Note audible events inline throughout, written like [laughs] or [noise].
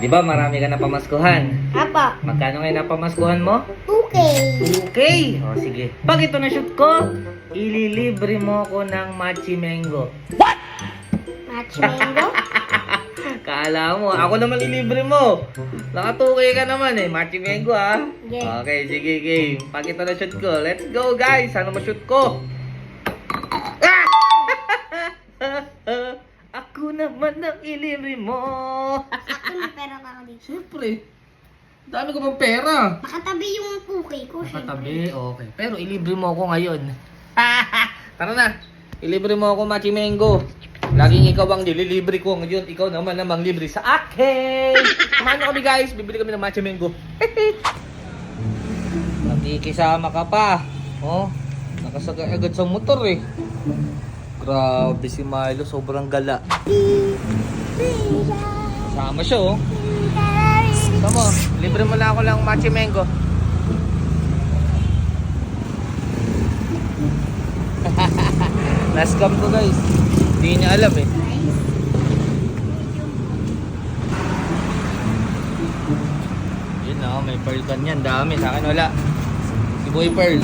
Di ba marami ka na pamaskuhan? Apa. Magkano ngayon na pamaskuhan mo? Okay. Okay. O sige. Pag ito na shoot ko, ililibre mo ko ng Machi Mango. Machi mango. [laughs] Kala mo, ako naman ilibre mo. Nakatukay ka naman eh. Machi Mango ha. Game. Okay, sige game. Pag ito na shoot ko, let's go guys. Ano mo shoot ko? Ah! [laughs] ako naman ang ilibre mo. Ako may pera ka ako dito. Siyempre. Dami ko pang pera. Nakatabi yung cookie ko. Nakatabi, okay. Pero ilibre mo ako ngayon. [laughs] Tara na. Ilibre mo ako, Machi Mango. Laging ikaw ang nililibre ko ngayon. Ikaw naman namang libre sa akin. [laughs] Kumain kami guys. Bibili kami ng Machi Mango. [laughs] Nakikisama ka pa. Oh, nakasagay agad sa motor eh. Grabe si Milo, sobrang gala. Sama siya oh. Tama, libre mo na ako lang Machi Mango. [laughs] Last cam to guys. Hindi niya alam eh. Yun na, may pearl gun yan. Dami. Sa akin wala. Si Boy Pearl.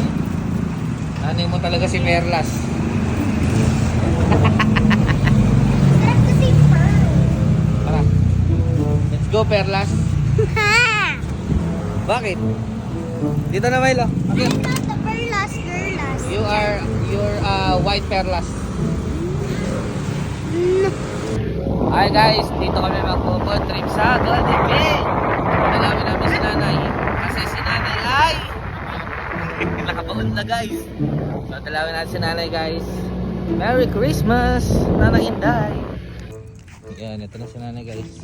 Nanay mo talaga si Merlas. Sarap kasi pearl. Tara. Let's go, Perlas. [laughs] Bakit? Dito na, Milo. Okay. I'm not the perlas, girlas. You are, you're uh, white Perlas. Hi guys, dito kami magpo-food trip sa Golden Gate. Nalamin namin si nanay. Kasi si nanay ay [laughs] nakabaon na guys. So dalawin natin si nanay guys. Merry Christmas, Nanay Inday. Yan, ito na si nanay guys.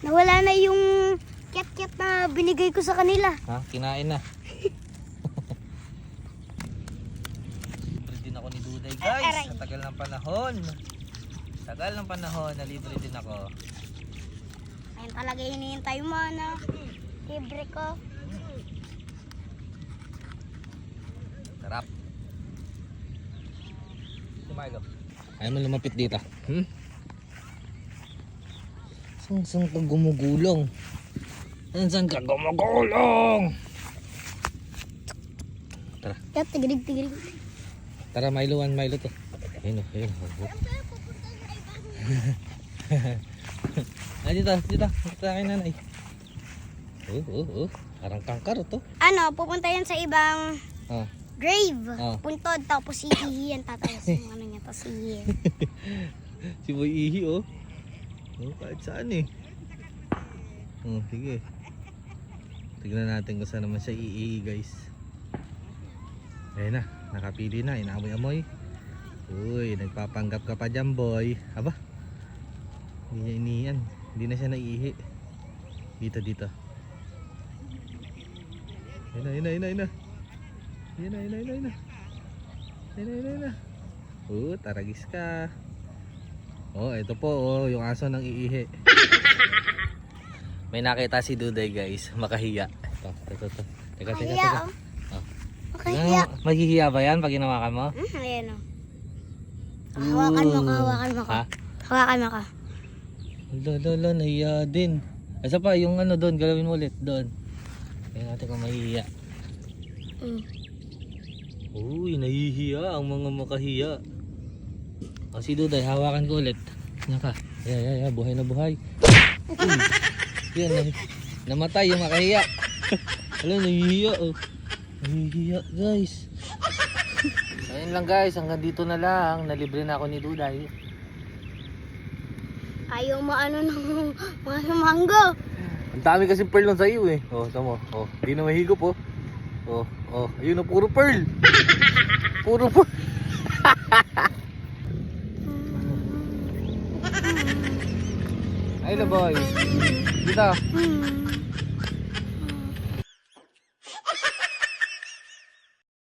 Nawala na yung cat-cat na binigay ko sa kanila. Ha? Kinain na. [laughs] libre din ako ni Duday guys. Sa tagal ng panahon. Tagal ng panahon, nalibre din ako. Ayun talaga hinihintay mo na. Libre ko. Sarap. Milo. Ayaw mo lumapit dito. Hmm? Saan saan ka gumugulong? Saan saan ka gumugulong? Tara. Kat, tigirig, tigirig. Tara, Milo, one Milo to. Ayun o, ayun o. [laughs] ah, dito, dito. Dito akin, nanay. Oh, oh, oh. Parang kangkar to. Ano, pupunta yan sa ibang Ah. Grave. Oh. Puntod, tapos hihihiyan tatayos yung [laughs] ano niya, tapos hihiyan. [laughs] Si Boy Ihi, oh. Oh, kahit saan eh. Oh, sige. Tignan natin kung saan naman siya iihi, guys. Ayun na, nakapili na, inamoy-amoy. Uy, nagpapanggap ka pa dyan, boy. Aba, hindi niya inihiyan. Hindi na siya naiihi. Dito, dito. Ayun na, ayun na, ayun na, ayun na. Ayun na, ayun na, ayun na, ayun na. Ayun na. Oh, taragis ka. Oh, ito po oh, yung aso ng iihi. May nakita si Duday guys, makahiya. Ito, ito, ito. Teka, teka, Kaya, teka. oh. Oh. Kaya. mo, Maghihiya ba yan pag hinawakan mo? Hmm, ayan o. Hawakan mo ka, hawakan mo ka. Ha? Hawakan mo ka. Lo, lo, lo, nahiya din. Isa pa, yung ano doon, galawin mo ulit doon. Tingnan natin kung mahihiya. Mm. Uy, nahihiya ang mga makahiya. O si Duday, hawakan ko ulit. Yan ka. Yeah, yeah, yeah. Buhay na buhay. Uy. Yan, na- namatay yung makahiya. Alam, nahihiya oh. Nahihiya guys. Ayun lang guys, hanggang dito na lang. Nalibre na ako ni Duday. Ayaw mo ano ng mga manggo. Ang dami kasi pearl lang sa iyo eh. Oh, tama. Oh, di na mahigop oh. Oh, oh, ayun na puro pearl. Puro pearl. [laughs] Ay boy. Dito.